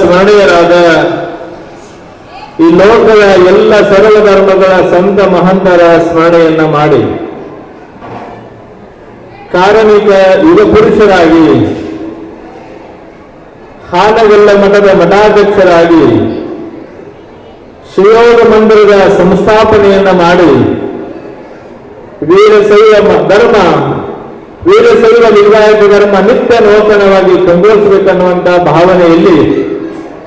ಸ್ಮರಣೀಯರಾದ ಈ ಲೋಕದ ಎಲ್ಲ ಸರಳ ಧರ್ಮಗಳ ಸಂತ ಮಹಂತರ ಸ್ಮರಣೆಯನ್ನ ಮಾಡಿ. ಕಾರಣಿಕ ಯುಗ ಪುರುಷರಾಗಿ, ಹಾನಗಲ್ಲ ಮಠದ ಮಠಾಧ್ಯಕ್ಷರಾಗಿ, ಶಿವಯೋಗ ಮಂದಿರದ ಸಂಸ್ಥಾಪನೆಯನ್ನ ಮಾಡಿ. ವೀರಶೈವ ಧರ್ಮ, ವೀರಶೈವ ಲಿಂಗಾಯತ ಧರ್ಮ ನಿತ್ಯ ನೂತನವಾಗಿ ಕಂಗೊಳಿಸಬೇಕನ್ನುವಂತಹ ಭಾವನೆಯಲ್ಲಿ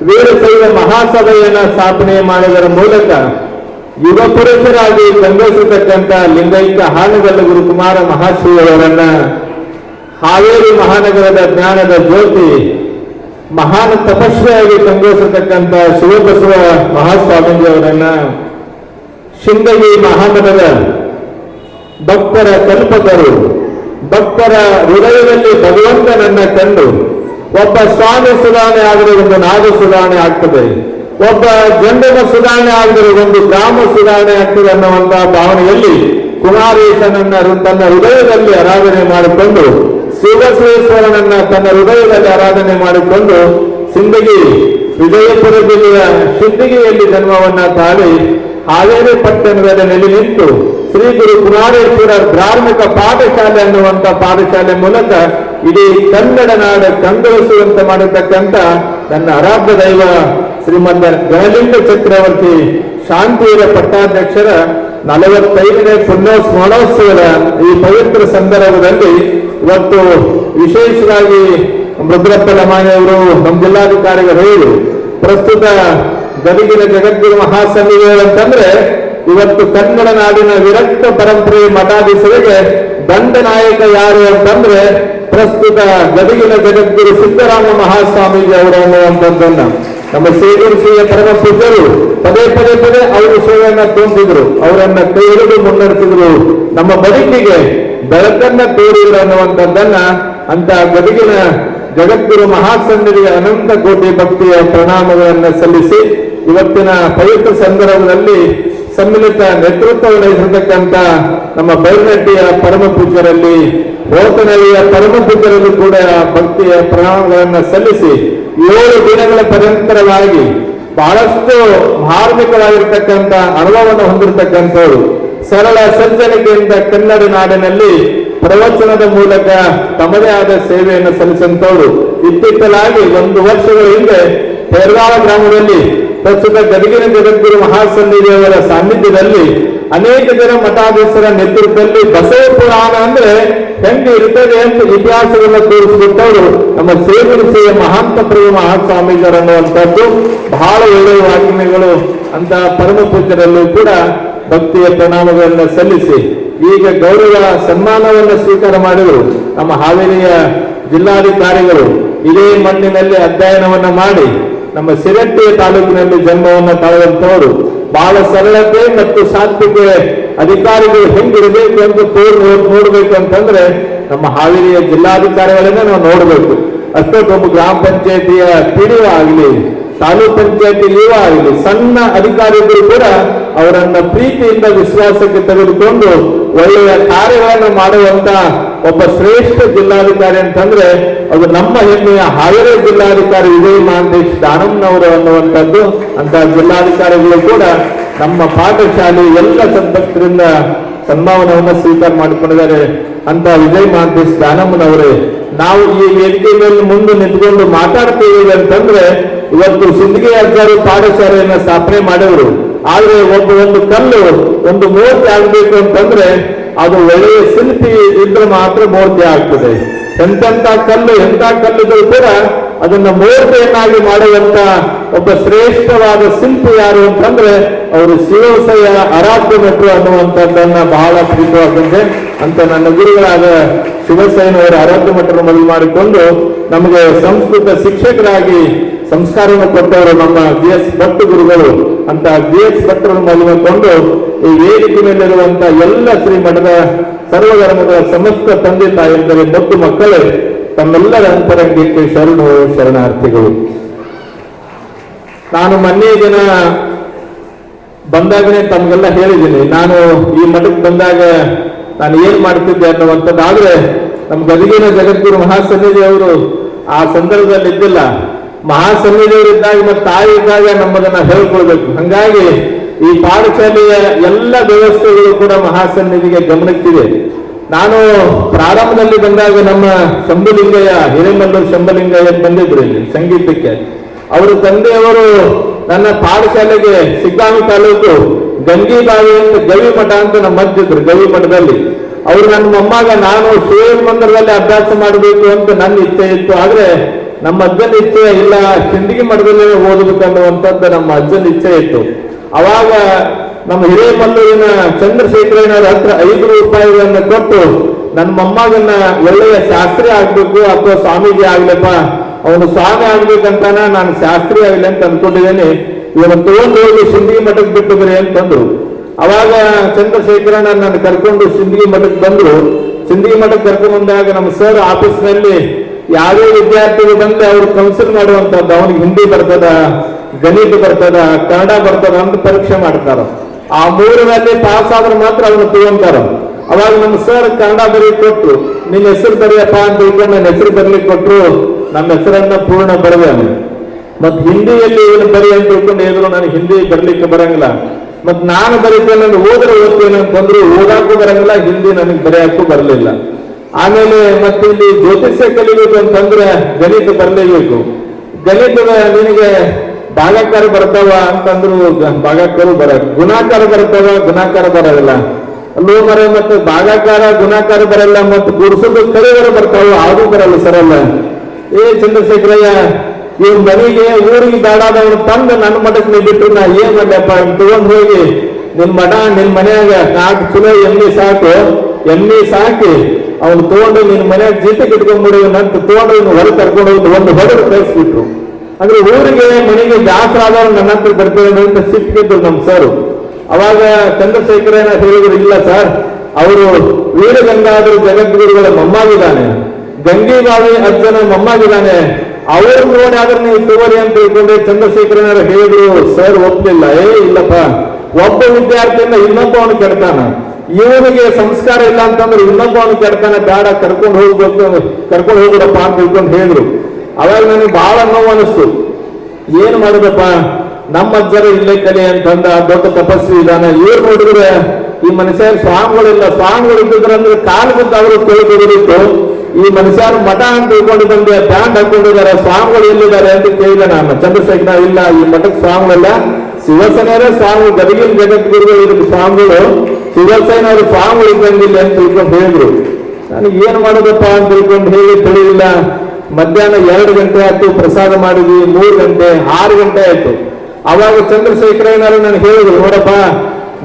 ವೀರಶೈವ ಮಹಾಸಭೆಯನ್ನ ಸ್ಥಾಪನೆ ಮಾಡುವುದರ ಮೂಲಕ ಯುವ ಪುರುಷರಾಗಿ ಕೊಂಡೋಸತಕ್ಕಂಥ ಲಿಂಗೈಕ ಹಾನಗಲ್ಲ ಗುರುಕುಮಾರ ಮಹಾಶ್ರೀಯವರನ್ನ ಹಾವೇರಿ ಮಹಾನಗರದ ಜ್ಞಾನದ ಜ್ಯೋತಿ ಮಹಾನ್ ತಪಸ್ವಿಯಾಗಿ ಸಂಘಟಿಸತಕ್ಕಂಥ ಶಿವಬಸವ ಮಹಾಸ್ವಾಮೀಜಿಯವರನ್ನ ಶಿಂದಗಿ ಮಹಾನಗರದ ಭಕ್ತರ ಕಲ್ಪಕರು, ಭಕ್ತರ ಹೃದಯದಲ್ಲಿ ಭಗವಂತನನ್ನ ಕಂಡು ಒಬ್ಬ ಸ್ವಾಮಿ ಸುಧಾರಣೆ ಆದರೆ ಒಂದು ನಾಗ ಸುಧಾರಣೆ ಆಗ್ತದೆ. ಒಬ್ಬ ಜಂಡನ ಸುಧಾರಣೆ ಆದರೆ ಒಂದು ಗ್ರಾಮ ಸುಧಾರಣೆ ಆಗ್ತದೆ ಅನ್ನುವಂತಹ ಭಾವನೆಯಲ್ಲಿ ಕುಮಾರೇಶನನ್ನ ತನ್ನ ಹೃದಯದಲ್ಲಿ ಆರಾಧನೆ ಮಾಡಿಕೊಂಡು ಶಿವಶ್ರೇಶ್ವರನನ್ನ ತನ್ನ ಹೃದಯದಲ್ಲಿ ಆರಾಧನೆ ಮಾಡಿಕೊಂಡು ಸಿಂದಗಿ ವಿಜಯಪುರ ಜಿಲ್ಲೆಯ ಸಿಂದಗಿಯಲ್ಲಿ ಜನ್ಮವನ್ನ ತಾಳಿ ಹಾವೇರಿ ಪಟ್ಟಣದಲ್ಲಿ ನೆಲೆ ನಿಂತು ಶ್ರೀ ಗುರು ಕುಮಾರೇಶ್ವರ ಧಾರ್ಮಿಕ ಪಾಠಶಾಲೆ ಅನ್ನುವಂತ ಪಾಠಶಾಲೆ ಮೂಲಕ ಇಡೀ ಕನ್ನಡ ನಾಡ ಕಂಗೊಳಿಸುವಂತೆ ಮಾಡತಕ್ಕಂತ ನನ್ನ ಆರಾಧ್ಯ ದೈವ ಶ್ರೀಮಂತ ಗಣಲಿಂಗ ಚಕ್ರವರ್ತಿ ಶಾಂತಿಯ ಪಟ್ಟಾಧ್ಯಕ್ಷರ ನಲವತ್ತೈದನೇ ಪುಣ್ಯ ಸ್ಮರಣೋತ್ಸವದ ಈ ಪವಿತ್ರ ಸಂದರ್ಭದಲ್ಲಿ ಇವತ್ತು ವಿಶೇಷವಾಗಿ ಮೃದ್ರಪ್ಪ ಲಮಾಣಿಯವರು ನಮ್ಮ ಜಿಲ್ಲಾಧಿಕಾರಿಗಳು ಪ್ರಸ್ತುತ ಗದಗಿನ ಜಗದ್ಗುರು ಮಹಾಸನ್ನಿಧಿಗಳು ಅಂತಂದ್ರೆ ಇವತ್ತು ಕನ್ನಡ ನಾಡಿನ ವಿರಕ್ತ ಪರಂಪರೆ ಮಠಾಧೀಶರಿಗೆ ದಂಡ ನಾಯಕ ಯಾರು ಅಂತಂದ್ರೆ ಪ್ರಸ್ತುತ ಗದಗಿನ ಜಗದ್ಗುರು ಸಿದ್ದರಾಮ ಮಹಾಸ್ವಾಮೀಜಿ ಅವರು ಅನ್ನುವಂಥದ್ದನ್ನ. ನಮ್ಮ ಸೇಗೂರು ಶ್ರೀಯ ಪರಮ ಪೂಜ್ಯರು ಪದೇ ಪದೇ ಪದೇ ಅವರು ಸೇವೆಯನ್ನ ತೋರಿಸಿದ್ರು ಅವರನ್ನ ಕೈ ಮುನ್ನಡೆಸಿದ್ರು. ನಮ್ಮ ಬದುಕಿಗೆ ಬೆಳಕನ್ನ ತೋರಿದ್ರು ಅನ್ನುವಂಥದ್ದನ್ನ ಅಂತ ಗದಗಿನ ಜಗದ್ಗುರು ಮಹಾಸಂದರಿಗೆ ಅನಂತ ಕೋಟಿ ಭಕ್ತಿಯ ಪ್ರಣಾಮಗಳನ್ನು ಸಲ್ಲಿಸಿ ಇವತ್ತಿನ ಪವಿತ್ರ ಸಂದರ್ಭದಲ್ಲಿ ಸಮ್ಮಿಲಿತ ನೇತೃತ್ವ ವಹಿಸಿರ್ತಕ್ಕಂಥ ನಮ್ಮ ಬೈನಟ್ಟಿಯ ಪರಮ ಪೂಜ್ಯರಲ್ಲಿ, ಹೋತನಳ್ಳಿಯ ಪರಮ ಪೂಜ್ಯರಲ್ಲೂ ಕೂಡ ಭಕ್ತಿಯ ಪ್ರಣಾಮಗಳನ್ನು ಸಲ್ಲಿಸಿ ಏಳು ದಿನಗಳ ಪರ್ಯಂತರವಾಗಿ ಬಹಳಷ್ಟು ಧಾರ್ಮಿಕವಾಗಿರ್ತಕ್ಕಂಥ ಅನುಭವವನ್ನು ಹೊಂದಿರತಕ್ಕಂಥವ್ರು. ಸರಳ ಸಜ್ಜನಿಕೆಯಿಂದ ಕನ್ನಡ ನಾಡಿನಲ್ಲಿ ಪ್ರವಚನದ ಮೂಲಕ ತಮ್ಮದೇ ಆದ ಸೇವೆಯನ್ನು ಸಲ್ಲಿಸಂತವರು ಇತ್ತಿತ್ತಲಾಗಿ ಒಂದು ವರ್ಷಗಳ ಹಿಂದೆ ಹೆರ್ಗಾವ ಗ್ರಾಮದಲ್ಲಿ ಪ್ರಸ್ತುತ ಗದಗಿನ ಜಗದ್ಗುರು ಮಹಾಸನ್ನಿಧಿಯವರ ಸಾನ್ನಿಧ್ಯದಲ್ಲಿ ಅನೇಕ ಜನ ಮಠಾಧೀಶರ ನೇತೃತ್ವದಲ್ಲಿ ಬಸವ ಪುರಾಣ ಅಂದ್ರೆ ಹೆಂಗೆ ಇರ್ತದೆ ಅಂತ ಇತಿಹಾಸವನ್ನು ತೋರಿಸಿಕೊಟ್ಟವರು ನಮ್ಮ ಸೇವರಿಸಿಯ ಮಹಾಂತ ಪ್ರಿಯ ಮಹಾಸ್ವಾಮೀಜರು ಅನ್ನುವಂಥದ್ದು ಬಹಳ ಒಳ್ಳೆಯ ವಾಕ್ಯಗಳು ಅಂತ ಪರಮ ಪೂಜರಲ್ಲೂ ಕೂಡ ಭಕ್ತಿಯ ಪ್ರಣಾಮಗಳನ್ನು ಸಲ್ಲಿಸಿ ಈಗ ಗೌರವ ಸನ್ಮಾನವನ್ನು ಸ್ವೀಕಾರ ಮಾಡಿದರು. ನಮ್ಮ ಹಾವೇರಿಯ ಜಿಲ್ಲಾಧಿಕಾರಿಗಳು ಇದೇ ಮಣ್ಣಿನಲ್ಲಿ ಅಧ್ಯಯನವನ್ನು ಮಾಡಿ ನಮ್ಮ ಸಿರಟ್ಟೆ ತಾಲೂಕಿನಲ್ಲಿ ಜನ್ಮವನ್ನು ತಾಳುವಂತವರು ಬಹಳ ಸರಳತೆ ಮತ್ತು ಸಾತ್ವಿಕೆ ಅಧಿಕಾರಿಗಳು ಹೆಂಗಿರಬೇಕು ಅಂತ ತೋರ್ ನೋಡ್ಬೇಕು ಅಂತಂದ್ರೆ ನಮ್ಮ ಹಾವೇರಿಯ ಜಿಲ್ಲಾಧಿಕಾರಿಗಳನ್ನ ನಾವು ನೋಡ್ಬೇಕು. ಅಷ್ಟೊಂದು ಗ್ರಾಮ ಪಂಚಾಯತಿಯ ಪಿಡಿಒ ಆಗಲಿ ತಾಲೂಕ್ ಪಂಚಾಯತಿ ಇವ ಆಗಲಿ ಸಣ್ಣ ಅಧಿಕಾರಿಗಳು ಕೂಡ ಅವರನ್ನ ಪ್ರೀತಿಯಿಂದ, ವಿಶ್ವಾಸಕ್ಕೆ ತೆಗೆದುಕೊಂಡು ಒಳ್ಳೆಯ ಕಾರ್ಯಗಳನ್ನು ಮಾಡುವಂತ ಒಬ್ಬ ಶ್ರೇಷ್ಠ ಜಿಲ್ಲಾಧಿಕಾರಿ ಅಂತಂದ್ರೆ ಅದು ನಮ್ಮ ಹೆಮ್ಮೆಯ ಹಾವೇರಿ ಜಿಲ್ಲಾಧಿಕಾರಿ ವಿಜಯ ಮಹಾಂತೇಶ್ ದಾನಮ್ನವರು ಅನ್ನುವಂಥದ್ದು ಅಂತ ಜಿಲ್ಲಾಧಿಕಾರಿಗಳು ಕೂಡ ನಮ್ಮ ಪಾಠಶಾಲೆ ಎಲ್ಲ ಸಂಪತ್ತರಿಂದ ಸನ್ಮಾನವನ್ನು ಸ್ವೀಕಾರ ಮಾಡಿಕೊಂಡಿದ್ದಾರೆ ಅಂತ ವಿಜಯ್ ಮಹಾಂತೇಶ್ ದಾನಮ್ಮನವರೇ. ನಾವು ಈ ವೇದಿಕೆ ಮೇಲೆ ಮುಂದೆ ನಿಂತ್ಕೊಂಡು ಮಾತಾಡ್ತೀವಿ ಅಂತಂದ್ರೆ ಇವತ್ತು ಸಿಂದಗಿ ಅಜ್ಜರು ಪಾಠಶಾಲೆಯನ್ನ ಸ್ಥಾಪನೆ ಮಾಡಿದ್ರು. ಆದ್ರೆ ಒಂದು ಒಂದು ಕಲ್ಲು, ಒಂದು ಮೂರ್ತಿ ಆಗ್ಬೇಕು ಅಂತಂದ್ರೆ ಅದು ಒಳ್ಳೆಯ ಶಿಲ್ಪಿ ಇದ್ರೆ ಮಾತ್ರ ಮೂರ್ತಿ ಆಗ್ತದೆ. ಎಂತೆಂತ ಕಲ್ಲು ಎಂತ ಕಲ್ಲುಗಳು ಕೂಡ ಅದನ್ನ ಮೂರ್ತಿಯನ್ನಾಗಿ ಮಾಡುವಂತ ಒಬ್ಬ ಶ್ರೇಷ್ಠವಾದ ಶಿಲ್ಪಿ ಯಾರು ಅಂತಂದ್ರೆ ಅವರು ಶಿವಸಯ ಆರಾಧ್ಯ ಮೆಟ್ರು ಅನ್ನುವಂಥದ್ದನ್ನ ಬಹಳ ಪ್ರೀತವಾಗಿದೆ ಅಂತ ನನ್ನ ಗುರುಗಳಾದ ಶಿವಸೇನವರ ಆರಾಧ್ಯ ಮಠವನ್ನು ಮದುವೆ ಮಾಡಿಕೊಂಡು ನಮಗೆ ಸಂಸ್ಕೃತ ಶಿಕ್ಷಕರಾಗಿ ಸಂಸ್ಕಾರವನ್ನು ಕೊಟ್ಟವರು ನಮ್ಮ ಬಿ ಎಸ್ ಭಟ್ ಗುರುಗಳು ಅಂತ ಬಿ ಎಸ್ ಭಟ್ಟರನ್ನು ಮದುವೆಕೊಂಡು ಈ ವೇದಿಕೆ ಮೇಲಿರುವಂತಹ ಎಲ್ಲ ಶ್ರೀ ಮಠದ ಸರ್ವಧರ್ಮದ ಸಮಸ್ತ ತಂದೆ ತಾಯಿಯಂದರೆ ಮತ್ತು ಮಕ್ಕಳೇ, ತಮ್ಮೆಲ್ಲರ ಅಂತರಂಗಕ್ಕೆ ಶರಣು ಶರಣಾರ್ಥಿಗಳು. ನಾನು ಮೊನ್ನೆ ದಿನ ಬಂದಾಗನೇ ತಮಗೆಲ್ಲ ಹೇಳಿದ್ದೀನಿ. ನಾನು ಈ ಮಠಕ್ಕೆ ಬಂದಾಗ ನಾನು ಏನ್ ಮಾಡ್ತಿದ್ದೆ ಅನ್ನುವಂಥದ್ದು ಆದ್ರೆ ನಮ್ಮ ಗದಗಿನ ಜಗದ್ಗುರು ಮಹಾಸನ್ನಿಧಿ ಅವರು ಆ ಸಂದರ್ಭದಲ್ಲಿ ಇದ್ದಿಲ್ಲ. ಮಹಾಸನ್ನಿಧಿಯವರಿದ್ದಾಗ ಮತ್ತು ತಾಯಿ ಇದ್ದಾಗ ನಮ್ಮದನ್ನ ಹೇಳ್ಕೊಳ್ಬೇಕು. ಹಂಗಾಗಿ ಈ ಪಾಠಶಾಲೆಯ ಎಲ್ಲ ವ್ಯವಸ್ಥೆಗಳು ಕೂಡ ಮಹಾಸನ್ನಿಧಿಗೆ ಗಮನಕ್ಕಿದೆ. ನಾನು ಪ್ರಾರಂಭದಲ್ಲಿ ಬಂದಾಗ ನಮ್ಮ ಶಂಭುಲಿಂಗಯ್ಯ, ಹಿರೇಮಲ್ಲೂರು ಶಂಭಲಿಂಗಯ್ಯ ಬಂದಿದ್ರು ಇಲ್ಲಿ ಸಂಗೀತಕ್ಕೆ. ಅವರ ತಂದೆಯವರು ನನ್ನ ಪಾಠಶಾಲೆಗೆ ಸಿಗ್ಗಾಂವಿ ತಾಲೂಕು ಗಂಗಿಬಾವಿ ಅಂತ ಗವಿ ಮಠ ಅಂತ ನಮ್ಮ ಮದ್ದಿದ್ರು ಗವಿ ಮಠದಲ್ಲಿ. ಅವರು ನನ್ನ ಮೊಮ್ಮಗ, ನಾನು ಶಿವ ಮಂದಿರದಲ್ಲಿ ಅಭ್ಯಾಸ ಮಾಡಬೇಕು ಅಂತ ನನ್ನ ಇಚ್ಛೆ ಇತ್ತು. ಆದ್ರೆ ನಮ್ಮ ಅಜ್ಜನ ಇಚ್ಛೆ ಇಲ್ಲ ಸಿಂದಗಿ ಮಠದಲ್ಲೇ ಓದಬೇಕನ್ನುವಂಥದ್ದು ನಮ್ಮ ಅಜ್ಜನ ಇಚ್ಛೆ ಇತ್ತು. ಅವಾಗ ನಮ್ಮ ಹಿರೇಮಲ್ಲೂರಿನ ಚಂದ್ರಶೇಖರಯ್ಯನವರ ಹತ್ರ ಐದು ರೂಪಾಯಿಗಳನ್ನ ಕೊಟ್ಟು ನನ್ನ ಮೊಮ್ಮಗನ್ನ ಒಳ್ಳೆಯ ಶಾಸ್ತ್ರಿ ಆಗ್ಬೇಕು ಅಥವಾ ಸ್ವಾಮೀಜಿ ಆಗ್ಲಪ್ಪ, ಅವನು ಸ್ವಾಮಿ ಆಗ್ಬೇಕಂತಾನ ನಾನು ಶಾಸ್ತ್ರಿ ಆಗಲಿ ಅಂತ ಅನ್ಕೊಂಡಿದ್ದೇನೆ. ಇವನು ತಗೊಂಡು ಹೋಗಿ ಸಿಂದಗಿ ಮಠಕ್ಕೆ ಬಿಟ್ಟು ಬರೀ ಅಂತಂದ್ರು. ಅವಾಗ ಚಂದ್ರಶೇಖರಣ್ಣ ನನ್ನ ಕರ್ಕೊಂಡು ಸಿಂದಗಿ ಮಠಕ್ಕೆ ಬಂದ್ರು. ಸಿಂದಗಿ ಮಠಕ್ಕೆ ಕರ್ಕೊಂಡು ಬಂದಾಗ ನಮ್ಮ ಸರ್ ಆಫೀಸ್ನಲ್ಲಿ ಯಾವುದೇ ವಿದ್ಯಾರ್ಥಿಗಳು ಬಂದ್ರೆ ಅವ್ರು ಕೌನ್ಸಿಲ್ ಮಾಡುವಂತದ್ದು ಅವ್ನಿಗೆ ಹಿಂದಿ ಬರ್ತದ, ಗಣಿತ ಬರ್ತದ, ಕನ್ನಡ ಬರ್ತದ ಅಂತ ಪರೀಕ್ಷೆ ಮಾಡ್ತಾರ. ಆ ಮೂರರಲ್ಲಿ ಪಾಸ್ ಆದ್ರೆ ಮಾತ್ರ ಅವನು ತಗೊಂತಾರ. ಅವಾಗ ನಮ್ಮ ಸರ್ ಕನ್ನಡ ಬರೀ ಕೊಟ್ಟು ನಿನ್ನ ಹೆಸರು ಬರೆಯಪ್ಪ ಅಂತ ಹೇಳ್ಕೊಂಡು ನನ್ನ ಹೆಸರು ಬರ್ಲಿಕ್ಕೆ ಕೊಟ್ಟರು ನಮ್ಮ ಹೆಸರನ್ನ ಪೂರ್ಣ ಬರೆದೆ ಮತ್ ಹಿಂದಿಯಲ್ಲಿ ಏನು ಬರಿ ಅಂತ ತಿಳ್ಕೊಂಡು ಹೇಳಿದ್ರು ನನಗೆ ಹಿಂದಿ ಬರ್ಲಿಕ್ಕೆ ಬರಂಗಿಲ್ಲ. ಮತ್ ನಾನು ಬರೀತೇನೆ ಓದ್ರೆ ಓದ್ತೇನೆ ಅಂತಂದ್ರು ಓದಾಕು ಬರಂಗಿಲ್ಲ, ಹಿಂದಿ ನನಗೆ ಬರೆಯಕ್ಕೂ ಬರಲಿಲ್ಲ. ಆಮೇಲೆ ಮತ್ತೆ ಇಲ್ಲಿ ಜ್ಯೋತಿಷ್ಯ ಕಲಿಬೇಕು ಅಂತಂದ್ರೆ ಗಣಿತ ಬರಲೇಬೇಕು. ಗಣಿತದ ನಿನಗೆ ಭಾಗಾಕಾರ ಬರ್ತಾವ ಅಂತಂದ್ರು ಭಾಗಕಾರ ಬರ ಗುಣಾಕಾರ ಬರ್ತಾವ, ಗುಣಾಕಾರ ಬರೋದಿಲ್ಲ ಅಲ್ಲೂ ಮರ ಮತ್ತೆ ಭಾಗಾಕಾರ, ಗುಣಾಕಾರ ಬರಲ್ಲ ಮತ್ತೆ ಗುಡ್ಸೋದು ಕರಿವರ ಬರ್ತಾವ ಅದು ಬರಲ್ಲ ಸರಲ್ಲ ಏ ಚಂದ್ರಶೇಖರಯ್ಯ ಇವ್ ಮನೆಗೆ ಊರಿಗೆ ಬೇಡಾದವನು ತಂದು ನನ್ನ ಮಠಕ್ಕೆ ನೀ ಬಿಟ್ಟು ನಾ ಏನ್ ಮಾಡ್ಯಪ್ಪ ತಗೊಂಡ್ ಹೋಗಿ ನಿನ್ ಮಠ, ನಿನ್ ಮನೆಯಾಗ ನಾಲ್ಕು ಚಲೋ ಎಮ್ಮೆ ಸಾಕು. ಎಮ್ಮಿ ಸಾಕಿ ಅವನು ತಗೊಂಡು ನಿನ್ ಮನೆಯಾಗ ಜೀತಕ್ಕೆ ಇಟ್ಕೊಂಡ್ಬಿಡು ನಂತರ ತಗೊಂಡು ಇನ್ನು ಹೊರ ಕರ್ಕೊಂಡು ಹೋಗಿ ಒಂದು ಹೊರಗೆ ಕಳಿಸ್ಬಿಟ್ರು. ಅಂದ್ರೆ ಊರಿಗೆ ಮನೆಗೆ ಜಾತ್ರೆ ಆದವ್ರು ನನ್ನ ಹತ್ರ ಬರ್ತೇವೆ ಅಂತ ಸಿಕ್ಕಿದ್ರು ನಮ್ ಸರ್. ಅವಾಗ ಚಂದ್ರಶೇಖರನ ಹೇಳಿದ್ರು, ಇಲ್ಲ ಸರ್, ಅವರು ವೀರಗಂಗಾಧರ ಜಗದ್ಗುರುಗಳ ಮೊಮ್ಮಾಗಿದ್ದಾನೆ. ಗಂಗೆ ಬಾವಿ ಅಜ್ಜನ ಮೊಮ್ಮಾಗಿದ್ದಾನೆ. ಅವರು ನೋಡಿ ನೀವು ತಗೋರಿ ಅಂತ ತಿಳ್ಕೊಂಡ್ರೆ ಚಂದ್ರಶೇಖರನ ಹೇಳಿದ್ರು, ಸರ್, ಒಪ್ಲಿಲ್ಲ. ಏ, ಇಲ್ಲಪ್ಪ. ಒಬ್ಬ ವಿದ್ಯಾರ್ಥಿಯಿಂದ ಇನ್ನೊಬ್ಬವನು ಕೆಡ್ತಾನ. ಇವನಿಗೆ ಸಂಸ್ಕಾರ ಇಲ್ಲ ಅಂತಂದ್ರೆ ಇನ್ನೊಬ್ಬವನು ಕೆಡ್ತಾನೆ, ಬೇಡ, ಕರ್ಕೊಂಡು ಹೋಗ್ಬೇಕು ಕರ್ಕೊಂಡು ಹೋಗ್ಬಿಡಪ್ಪ ಅಂತ ತಿಳ್ಕೊಂಡು ಹೇಳಿದ್ರು. ಅವಾಗ ನನಗೆ ಬಹಳ ನೋವು ಅನಿಸ್ತು ಏನ್ ಮಾಡಿದಪ್ಪ? ನಮ್ಮ ಅಜ್ಜರ ಇಲ್ಲೇ ಕಲೆ ಅಂತಂದ ದೊಡ್ಡ ತಪಸ್ವಿ ಇದಾನೆ ಏನ್ ನೋಡಿದ್ರೆ ಈ ಮನುಷ್ಯ ಸ್ವಾಮಿಗಳಿಲ್ಲ. ಸ್ವಾಮಿಗಳು ಇದ್ದಿದ್ರೆ ಅಂದ್ರೆ ಕಾಲು ಬಿದ್ದು ಅವರು ಕೇಳಿದ್ರು ಈ ಮನುಷ್ಯರು ಮಠ ಅಂತ ತಿಳ್ಕೊಂಡು ಬ್ಯಾಂಡ್ ಹಾಕೊಂಡಿದ್ದಾರೆ, ಸ್ವಾಮಿಗಳು ಎಲ್ಲಿದ್ದಾರೆ ಅಂತ ಕೇಳಿದೆ ನಾನು. ಚಂದ್ರಶೇಖರ, ಇಲ್ಲ, ಈ ಮಠಕ್ಕೆ ಸ್ವಾಮಿಗಳಲ್ಲ. ಶಿವಸೇನೆಯರೇ ಸ್ವಾಮಿ ಗದಗಿನ ಜಗದ್ಗುರುಗಳು ಇದ್ರು ಸ್ವಾಮಿಗಳು ಅವರು ಫಾರ್ಮ್ ಉಳಿದಂಗಿಲ್ಲ ಅಂತ ತಿಳ್ಕೊಂಡು ಹೇಳಿದ್ರು. ನನಗೆ ಏನ್ ಮಾಡೋದಪ್ಪ ಅಂತ ತಿಳ್ಕೊಂಡು ಹೇಳಿ ತಿಳಿಯಲಿಲ್ಲ ಮಧ್ಯಾಹ್ನ ಎರಡು ಗಂಟೆ ಆಯ್ತು, ಪ್ರಸಾದ ಮಾಡಿದ್ವಿ, ಮೂರು ಗಂಟೆ, ಆರು ಗಂಟೆ ಆಯ್ತು. ಅವಾಗ ಚಂದ್ರಶೇಖರಯ್ಯನವರು ನನಗೆ ಹೇಳಿದ್ರು, ನೋಡಪ್ಪ,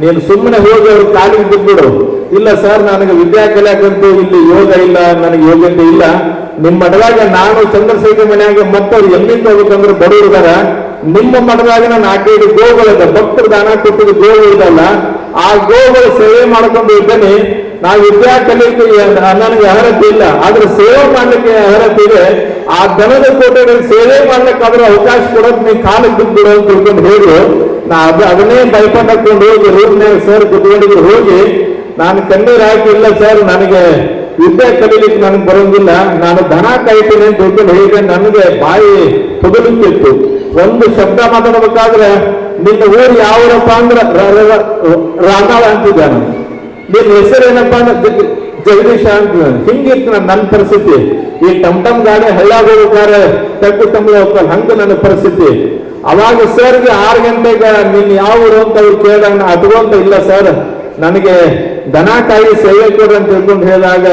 ನೀನು ಸುಮ್ಮನೆ ಹೋಗಿ ಅವ್ರ ಕಾಲಿಗೆ ಬಿದ್ಬಿಡು. ಇಲ್ಲ ಸರ್, ನನಗೆ ವಿದ್ಯಾ ಕಲಿಯಾಕಂತೂ ಇಲ್ಲಿ ಯೋಗ ಇಲ್ಲ, ನನಗೆ ಯೋಗ್ಯತೆ ಇಲ್ಲ. ನಿಮ್ಮ ಮಠದಾಗ ನಾನು ಚಂದ್ರಶೇಖರ ಮನೆಯಾಗ ಮತ್ತವ್ರು ಎಲ್ಲಿಂದ ಹೋಗ್ಬೇಕಂದ್ರೆ ಬಡವ್ರದಾರ ನಿಮ್ಮ ಮಠದಾಗ ನಾಲ್ಕೈದು ಗೋಗಳಿದೆ, ಭಕ್ತರು ದಾನ ಕೊಟ್ಟಿದ್ದು ಗೋಗಳು ಇದಲ್ಲ ಆ ಗೋಗಳು ಸೇವೆ ಮಾಡ್ಕೊಂಡು ಇದ್ದೇನೆ. ನಾವು ವಿದ್ಯಾ ಕಲಿಕೆ ನನಗೆ ಅರ್ಹತೆ ಇಲ್ಲ. ಆದ್ರೆ ಸೇವೆ ಮಾಡ್ಲಿಕ್ಕೆ ಅರ್ಹತೆ ಇದೆ. ಆ ದನದ ಕೋಟೆಗಳು ಸೇವೆ ಮಾಡ್ಲಿಕ್ಕೆ ಅದರ ಅವಕಾಶ ಕೊಡೋದು ನೀವು ಕಾಲಕ್ಕೆ ದುಡ್ಡು ಅಂತ ತಿಳ್ಕೊಂಡು ಹೇಳಿದ್ರು ನಾ ಅದು, ಅದನ್ನೇ ಭಯಪಟ್ಟಕೊಂಡು ಹೋಗಿ ರೂಮ್ನಾಗ ಸರ್ ಕುತ್ಕೊಂಡಿದ್ರು. ಹೋಗಿ, ನಾನು ಕಣ್ಣೀರ್ ಹಾಕಿ, ಇಲ್ಲ ಸರ್, ನನಗೆ ವಿದ್ಯೆ ಕಲೀಲಿಕ್ಕೆ ನನಗೆ ಬರೋದಿಲ್ಲ ನಾನು ದನ ಕಾಯ್ತೀನಿ ಅಂತ ತಿಳ್ಕೊಂಡು ಹೇಳಿದ್ರೆ ನನಗೆ ಬಾಯಿ ತುಗಲುತ್ತಿತ್ತು ಒಂದು ಶಬ್ದ ಮಾತಾಡಬೇಕಾದ್ರೆ, ನಿನ್ನ ಊರು ಯಾವರಪ್ಪ ಅಂದ್ರೆ ರ- ರ- ರ- ರಾನಾಳ ಅಂತಿದ್ದಾನೆ. ನಿನ್ನ ಹೆಸರೇನಪ್ಪ ಅಂದ್ರೆ ಜಗ್- ಜಗದೀಶ ಅಂತ ಹಿಂಗಿತ್ತು ನನ್ನ ಪರಿಸ್ಥಿತಿ. ಈ ಟಮ್ ಟಮ್ ಗಾಡಿ ಹಳ್ಳಾಗ ಹೋಗ್ಬೇಕಾದ್ರೆ ತಗ್ಗು ತಮ್ಮ ಹೋಗ್ತಾರೆ ಹಂಗ ನನ್ನ ಪರಿಸ್ಥಿತಿ. ಅವಾಗ ಸರ್ಗೆ ಆರು ಗಂಟೆಗೆ ನಿನ್ನ ಯಾವ ಊರು ಅಂತ ಅವ್ರು ಕೇಳಿದಾಗ ಅದ್ಕೊಂತ ಇಲ್ಲ ಸರ್. ನನಗೆ ದನ ಕಾಯಿ ಸೇವೆ ಅಂತ ತಿಳ್ಕೊಂಡು ಹೇಳಿದಾಗ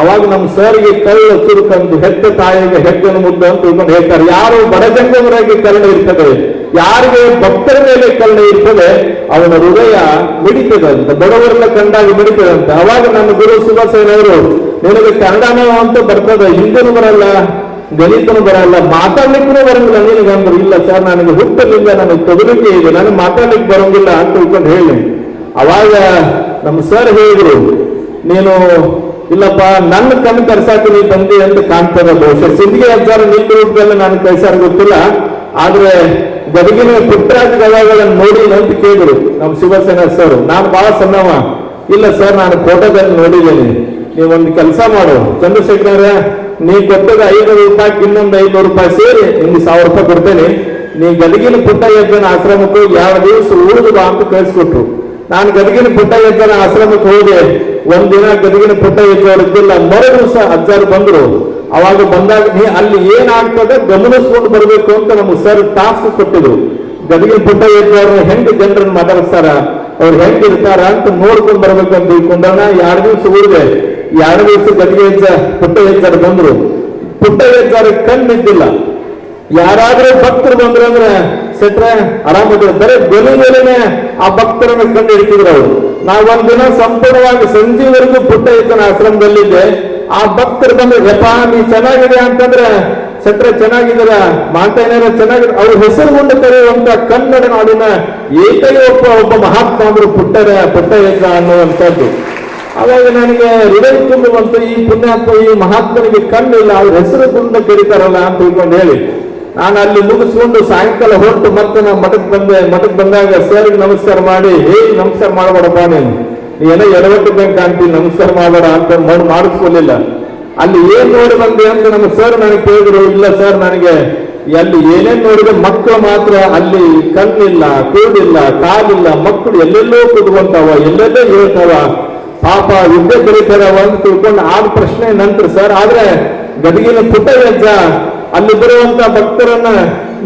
ಅವಾಗ ನಮ್ಮ ಸರ್ಗೆ ಕಳ್ಳು ಚುರುಕಂದು ಹೆತ್ತ ತಾಯಿಗೆ ಹೆಗ್ಗನ ಮುದ್ದ ಅಂತ ತಿಳ್ಕೊಂಡು ಹೇಳ್ತಾರೆ, ಯಾರು ಬಡಜಂಗಮರಾಗಿ ಕರ್ಣ ಇರ್ತದೆ, ಯಾರಿಗೆ ಭಕ್ತರ ಮೇಲೆ ಕರ್ಣ ಇರ್ತದೆ, ಅವನ ಹೃದಯ ಮಿಡಿತದಂತೆ ಬಡವರೆಲ್ಲ ಕಂಡಾಗ ಮಿಡಿತದಂತೆ ಅವಾಗ ನನ್ನ ಗುರು ಸುಭಾಸೇನವರು ನಿನಗೆ ಕನ್ನಡನೂ ಅಂತ ಬರ್ತದೆ, ಹಿಂದನು ಬರಲ್ಲ ಗಣಿತನು ಬರಲ್ಲ, ಮಾತಾಡ್ಲಿಕ್ಕೂ ಬರಂಗಿಲ್ಲ ನಿನಗೆ ಅಂದ್ರೆ ಇಲ್ಲ ಸರ್ ನನಗೆ ಹುಟ್ಟಲಿಲ್ಲ, ನನಗೆ ತೊಗಲಿಕ್ಕೆ ಇದೆ, ನನಗೆ ಮಾತಾಡ್ಲಿಕ್ಕೆ ಬರಂಗಿಲ್ಲ, ಅಂತ ತಿಳ್ಕೊಂಡು ಹೇಳಿ. ಅವಾಗ ನಮ್ಮ ಸರ್ ಹೇಳಿದ್ರು, ನೀನು ಇಲ್ಲಪ್ಪ, ನನ್ನ ಕಣ್ಣು ಕರ್ಸಾಕ ನೀ ಬಂದಿ ಅಂತ ಕಾಣ್ತದ ಬಹುಶಃ. ಸಿಂಧಿಗೆ ಅಜ್ಜಾರ ನಿಂತ ರೂಪದಲ್ಲಿ ನಾನು ಕಳ್ಸಾರ ಗೊತ್ತಿಲ್ಲ. ಆದ್ರೆ ಗದಗಿನ ಪುಟ್ಟರಾಜ ನೋಡಿ ಅಂತ ಕೇಳಿದ್ರು ನಮ್ಮ ಶಿವಸೇನಾ ಸರ್. ನಾನು ಬಹಳ ಸಣ್ಣವ. ಇಲ್ಲ ಸರ್, ನಾನು ಫೋಟೋದಲ್ಲಿ ನೋಡಿದ್ದೇನೆ. ನೀವೊಂದು ಕೆಲಸ ಮಾಡು. ಚಂದ್ರಶೇಖರ, ನೀ ಕೊಟ್ಟದ ಐನೂರು ರೂಪಾಯಿ, ಇನ್ನೊಂದು ಐನೂರು ರೂಪಾಯಿ ಸೇರಿ ನಿಮ್ಗೆ ಸಾವಿರ ರೂಪಾಯಿ ಕೊಡ್ತೇನೆ. ನೀ ಗದಗಿನ ಪುಟ್ಟ ಯಜ್ಜನ ಆಶ್ರಮಕ್ಕೂ ಎರಡು ದಿವಸ ಉಳಿದು ಬಾ ಅಂತ ಕಳಿಸ್ಕೊಟ್ರು. ನಾನು ಗದಗಿನ ಪುಟ್ಟ ಯಜ್ಜನ ಆಶ್ರಮಕ್ಕೆ ಹೋದೆ. ಒಂದಿನ ಗದಗಿನ ಪುಟ್ಟ ಯಜ್ಜವ್ರು ಇದ್ದಿಲ್ಲ ಮರು ದಿವಸ ಅಜ್ಜಾರು ಬಂದ್ರು. ಅವಾಗ ಬಂದಾಗ ನೀ ಅಲ್ಲಿ ಏನಾಗ್ತದೆ ಗಮನಿಸ್ಕೊಂಡು ಬರಬೇಕು ಅಂತ ನಮ್ಗೆ ಸರ್ ಟಾಸ್ಕ್ ಕೊಟ್ಟಿದ್ರು. ಗದಗಿನ ಪುಟ್ಟ ಯಜ್ಜವ್ರನ್ನ ಹೆಂಗ್ ಜನರನ್ನ ಮಾತಾಡಿಸ್ತಾರ? ಅವ್ರು ಹೆಂಗ್ ಇರ್ತಾರ ಅಂತ ನೋಡ್ಕೊಂಡು ಬರ್ಬೇಕು ಅಂತ ತಿಳ್ಕೊಂಡಾಗ ಎರಡು ದಿವಸ ಉಳಿದೆ ಎರಡು ದಿವಸ ಗದಗಿ ಹೆಜ್ಜ ಪುಟ್ಟ ಹೆಜ್ಜಾರು ಬಂದ್ರು ಪುಟ್ಟ ಹೆಜ್ಜಾರ ಕಣ್ಣಿದ್ದಿಲ್ಲ ಯಾರಾದ್ರೂ ಭಕ್ತರು ಬಂದ್ರು ಅಂದ್ರೆ ಸೆಟ್ರೆ ಆರಾಮಿದ್ರು ಬರೀ ಬೆಲೆ ಮೇಲೆನೆ ಆ ಭಕ್ತರನ್ನು ಕಂಡು ಹಿಡಿತಿದ್ರು ಅವರು. ನಾವು ಒಂದಿನ ಸಂಪೂರ್ಣವಾಗಿ ಸಂಜೆವರೆಗೂ ಪುಟ್ಟ ಇತ್ತನ ಆಶ್ರಮದಲ್ಲಿದ್ದೆ. ಆ ಭಕ್ತರು ಬಂದ್ರೆ ಯಪ್ಪ, ನೀ ಚೆನ್ನಾಗಿದೆ ಅಂತಂದ್ರೆ, ಸೆಟ್ರೆ, ಚೆನ್ನಾಗಿದ್ದೀರ. ಮಾತಾಡ್ಯಾರ ಚೆನ್ನಾಗಿದೆ ಅವ್ರ ಹೆಸರು ಮುಂದೆ ಕರೆಯುವಂತ ಕನ್ನಡ ನಾಡಿನ ಏಕೈಕ ಒಬ್ಬ ಒಬ್ಬ ಮಹಾತ್ಮ ಅಂದ್ರು ಪುಟ್ಟರ ಪುಟ್ಟ ಏಕ ಅನ್ನುವಂಥದ್ದು. ಅವಾಗ ನನಗೆ ಹೃದಯ ತುಂಬುವಂತ ಈ ಪುಣ್ಯಾತ್ಮ, ಈ ಮಹಾತ್ಮನಿಗೆ ಕಣ್ಣಿಲ್ಲ ಅವ್ರ ಹೆಸರು ತುಂಬ ಕರೀತಾರಲ್ಲ ಅಂತ ತಿಳ್ಕೊಂಡು ಹೇಳಿ. ನಾನು ಅಲ್ಲಿ ಮುಗಿಸ್ಕೊಂಡು ಸಾಯಂಕಾಲ ಹೊರಟು ಮತ್ತೆ ನಾನು ಮಠಕ್ಕೆ ಬಂದೆ. ಮಠಕ್ಕೆ ಬಂದಾಗ ಸರ್ಗೆ ನಮಸ್ಕಾರ ಮಾಡಿ ಹೇಗೆ ನಮಸ್ಕಾರ ಮಾಡಬೇಡಪ್ಪ ನೀನು. ಏನೋ ಎಡವಟ್ಟು ಬ್ಯಾಂಕ್ ಕಾಣ್ತೀನಿ. ನಮಸ್ಕಾರ ಮಾಡಬೇಡ ಅಂತ ನೋಡಿ ಮಾಡಿಸ್ಕೊಳ್ಳಿಲ್ಲ. ಅಲ್ಲಿ ಏನ್ ನೋಡಿ ಬಂದೆ ಅಂತ ನಮ್ಮ ಸರ್ ನನಗೆ ಕೇಳಿದ್ರು, ಇಲ್ಲ ಸರ್ ನನಗೆ ಅಲ್ಲಿ ಏನೇನ್ ನೋಡಿದ್ರೆ ಮಕ್ಕಳು ಮಾತ್ರ ಅಲ್ಲಿ ಕಣ್ಣಿಲ್ಲ, ಕೂಡಿಲ್ಲ, ಕಾಲಿಲ್ಲ. ಮಕ್ಕಳು ಎಲ್ಲೆಲ್ಲೋ ಕುತ್ಕೊಂತಾವ ಎಲ್ಲೆಲ್ಲೋ ಹೇಳ್ತಾವ. ಪಾಪ ವಿದ್ಯೆ ಕಲಿತಾರವ ಅಂತ ತಿಳ್ಕೊಂಡು ಆದ ಪ್ರಶ್ನೆ ನಂತರ ಸರ್ ಆದ್ರೆ ಗದಗಿನ ಪುಟ್ಟ ಅಲ್ಲಿ ಬರುವಂತ ಭಕ್ತರನ್ನ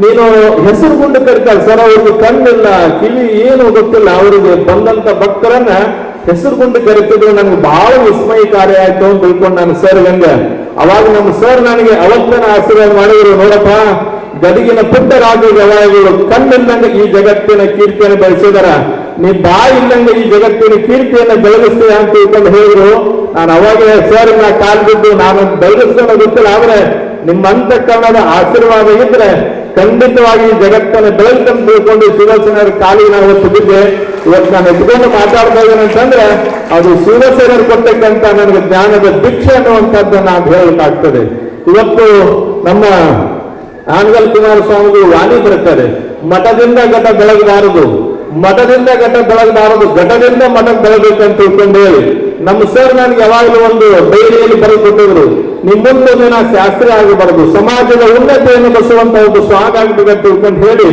ನೀನು ಹೆಸರು ಗುಂಡು ಕರಿತಾರೆ ಸರ್, ಅವ್ರಿಗೆ ಕಣ್ಣಿಲ್ಲ, ಕಿವಿ ಏನು ಗೊತ್ತಿಲ್ಲ. ಅವರಿಗೆ ಬಂದಂತ ಭಕ್ತರನ್ನ ಹೆಸರು ಗುಂಡು ಕರಿತಿದ್ರು ನನಗೆ ಬಹಳ ವಿಸ್ಮಯಕಾರಿ ಆಯ್ತು ಅಂತ ತಿಳ್ಕೊಂಡು ನಾನು, ಸರ್, ಹೆಂಗ? ಅವಾಗ ನಮ್ಮ ಸರ್ ನನಗೆ ಅವತ್ತನ ಆಶೀರ್ವಾದ ಮಾಡಿದ್ರು. ನೋಡಪ್ಪ, ಗದಗಿನ ಪುಟ್ಟ ರಾಜ ಕಣ್ಣಿಲ್ಲಂಗೆ ಕಣ್ಣಿಲ್ಲಂಗ ಈ ಜಗತ್ತಿನ ಕೀರ್ತಿಯನ್ನು ಬೆಳೆಸಿದಾರ. ನೀ ಬಾಯಿ ಇಲ್ಲಂಗೆ ಈ ಜಗತ್ತಿನ ಕೀರ್ತಿಯನ್ನು ಬೆಳಗಿಸ್ತೀಯ ಅಂತ ತಿಳ್ಕೊಂಡು ಹೇಳಿದ್ರು. ನಾನು ಅವಾಗ ಸರ್, ನಾ ಕಾಲ್ ಬಿದ್ದು ನಾನು ಬೆಳಗಿಸ್ತಾನೆ ಗೊತ್ತಿಲ್ಲ. ಆದ್ರೆ ನಿಮ್ಮ ಅಂತಃಕರಣದ ಆಶೀರ್ವಾದ ಇದ್ರೆ ಖಂಡಿತವಾಗಿ ಜಗತ್ತನ್ನು ಬೆಳಕನ್ನು ತಿಳ್ಕೊಂಡು ಶಿವಸೇನರ ಕಾಲಿಗೆ ನಾವು ಬಿದ್ದೆ, ಇವತ್ತು ನಾನು ಎತ್ಕೊಂಡು ಮಾತಾಡ್ತಾ ಇದ್ದೇನೆ ಅಂತಂದ್ರೆ, ಅದು ಶಿವಸೇನರು ಕೊಟ್ಟಕ್ಕಂತ ನನಗೆ ಜ್ಞಾನದ ಭಿಕ್ಷೆ ಅನ್ನುವಂಥದ್ದನ್ನ ನಾವು ಹೇಳಬೇಕಾಗ್ತದೆ ಇವತ್ತು ನಮ್ಮ ಆನಗಲ್ ಕುಮಾರಸ್ವಾಮಿಗಳು ವಾಣಿ ಬರ್ತಾರೆ ಮಠದಿಂದ ಘಟ ಬೆಳಗಬಾರದು ಮಠದಿಂದ ಘಟ ಬೆಳಗಬಾರದು ಘಟದಿಂದ ಮಠ ಬೆಳಗಬೇಕಂತ ತಿಳ್ಕೊಂಡು ಹೇಳಿ. ನಮ್ಮ ಸರ್ ನನಗೆ ಯಾವಾಗಲೂ ಒಂದು ಡೈರಿಯಲ್ಲಿ ಬರೆದು ಕೊಟ್ಟಿದ್ರು. ನಿಮ್ಮೊಂದು ದಿನ ಶಾಸ್ತ್ರೀಯ ಆಗಬಾರದು, ಸಮಾಜದ ಉನ್ನತಿಯನ್ನು ಬಸುವಂತ ಒಂದು ಸ್ವಾಗ ಆಗ್ಬೇಕಂತ ತಿಳ್ಕೊಂಡು ಹೇಳಿ,